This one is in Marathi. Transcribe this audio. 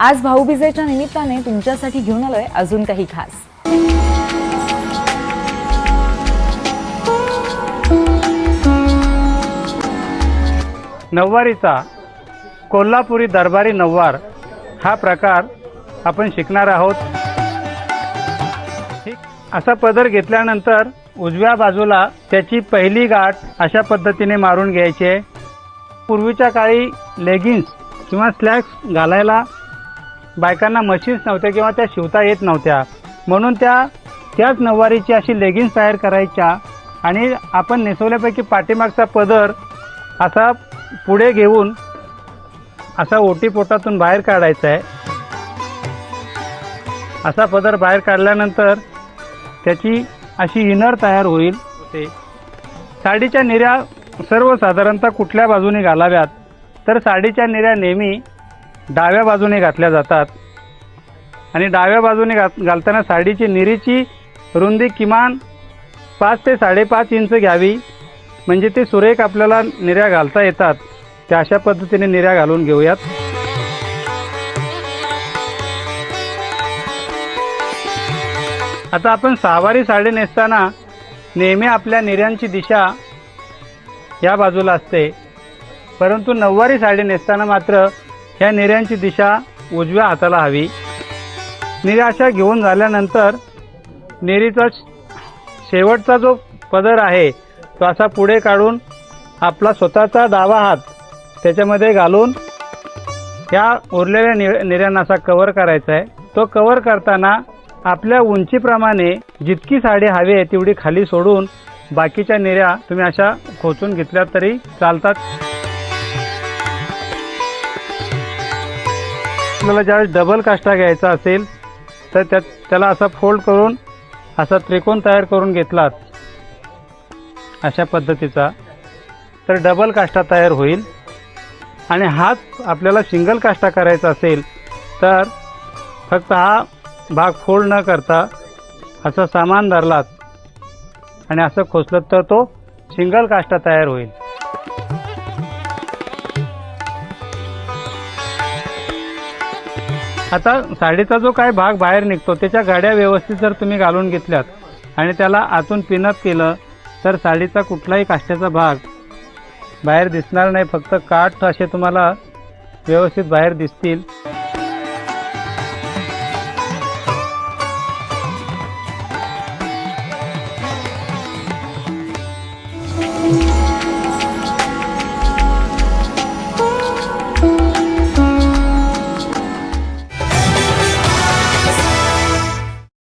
आज भाऊबीजेच्या निमित्ताने तुमच्यासाठी घेऊन आलोय अजून काही खास. नऊवारीचा कोल्हापुरी दरबारी नऊवार हा प्रकार आपण शिकणार आहोत. असा पदर घेतल्यानंतर उजव्या बाजूला त्याची पहिली गाठ अशा पद्धतीने मारून घ्यायची आहे. पूर्वीच्या काळी लेगिन्स किंवा स्लॅक्स घालायला बायकांना मशीन्स नव्हत्या किंवा त्या शिवता येत नव्हत्या. म्हणून त्या त्याच नऊवारीची अशी लेगिन्स तयार करायच्या आणि आपण नेसवल्यापैकी पाठीमागचा पदर असा पुढे घेऊन असा ओटी पोटातून बाहेर काढायचा आहे. असा पदर बाहेर काढल्यानंतर त्याची अशी इनर तयार होईल. ते साडीच्या निऱ्या सर्वसाधारणतः कुठल्या बाजूने घालाव्यात? तर साडीच्या निऱ्या नेहमी डाव्या बाजूने घातल्या जातात. आणि डाव्या बाजूने घात घालताना साडीची निरीची रुंदी किमान पाच ते साडेपाच इंच घ्यावी. म्हणजे ते सुरेख आपल्याला निर्या घालता येतात. त्या अशा पद्धतीने निर्या घालून घेऊयात. आता आपण सहावारी साडी नेसताना नेहमी आपल्या निर्यांची दिशा या बाजूला असते. परंतु नऊवारी साडी नेसताना मात्र ह्या निर्यांची दिशा उजव्या हाताला हवी. निर्याशा घेऊन झाल्यानंतर निरीचा शेवटचा जो पदर आहे तो असा पुढे काढून आपला स्वतःचा डावा हात त्याच्यामध्ये घालून या उरलेल्या नि निर्यांना असा कव्हर करायचा आहे. तो कव्हर करताना आपल्या उंचीप्रमाणे जितकी साडी हवी आहे तेवढी खाली सोडून बाकीच्या निर्या तुम्ही अशा खोचून घेतल्या तरी चालतात. आपल्याला ज्यावेळेस डबल काष्टा घ्यायचा असेल तर त्या त्याला असा फोल्ड करून असा त्रिकोण तयार करून घेतलात अशा पद्धतीचा तर डबल काष्टा तयार होईल. आणि हाच आपल्याला सिंगल काष्टा करायचा असेल तर फक्त हा भाग फोल्ड न करता असं सामान धरलात. आणि असं खोचलं तर तो सिंगल काष्टा तयार होईल. आता साडीचा जो काय भाग बाहेर निघतो त्याच्या गाड्या व्यवस्थित जर तुम्ही घालून घेतल्यात आणि त्याला आतून पिनअप केलं तर साडीचा कुठलाही काष्ट्याचा भाग बाहेर दिसणार नाही. फक्त काठ असे तुम्हाला व्यवस्थित बाहेर दिसतील.